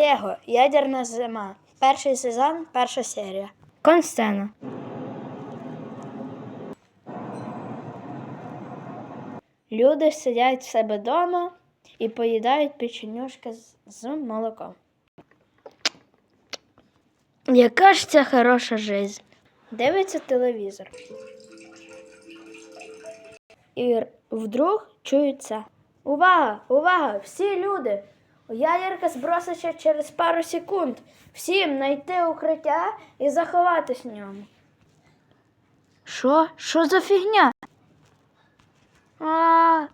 Лего, ядерна зима. Перший сезон, перша серія. Консцена. Люди сидять в себе вдома і поїдають печенюшки з, молоком. Яка ж це хороша жизнь? Дивиться телевізор. І вдруг чують це. Увага! Увага! Всі люди! Ядерка зброситься через пару секунд. Всім знайти укриття і заховатись в ньому. Що? Що за фігня? А.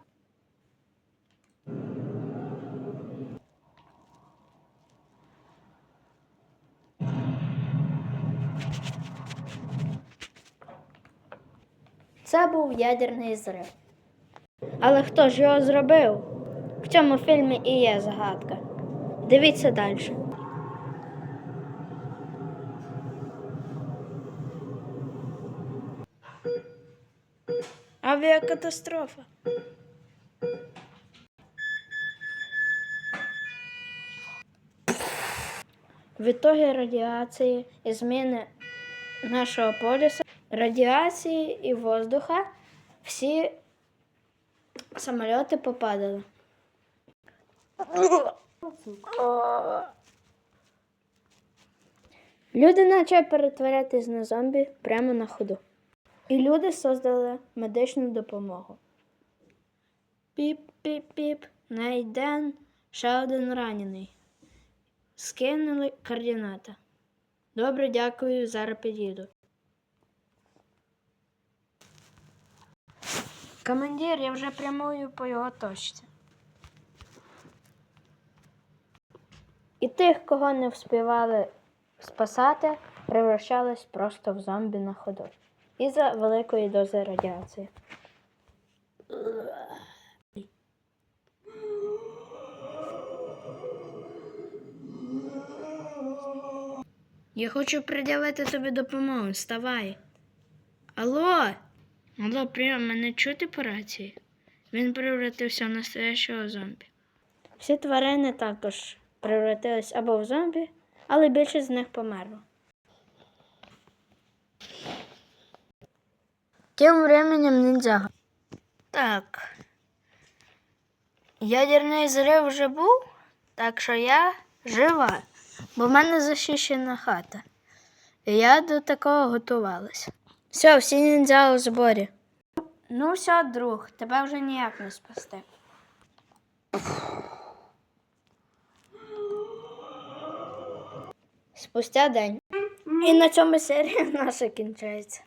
Це був ядерний зрив. Але хто ж його зробив? В цьому фільмі і є загадка. Дивіться далі. Авіакатастрофа. В итоге радіації і зміни нашого полюса, радіації і воздуха всі самоліти попадали. Люди почали перетворятись на зомбі прямо на ходу. І люди создали медичну допомогу. Піп-піп-піп, найден ще один ранений. Скинули координати. Добре, дякую, зараз під'їду. Командир, я вже прямую по його точці. І тих, кого не вспівали спасати, превращались просто в зомбі на ходу. Із-за великої дози радіації. Я хочу пред'явити тобі допомогу. Вставай. Алло. Алло, прийом, мене чути по рації? Він превратився в настоящого зомбі. Всі тварини також превратились або в зомбі, але більшість з них померло. Тим временем ніндзяга. Так. Ядерний зрив вже був, так що я жива, бо в мене захищена хата. І я до такого готувалася. Все, всі ніндзя у зборі. Ну, все, друг, тебе вже ніяк не спасти. Спустя день. І на цьому серія наша кінчається.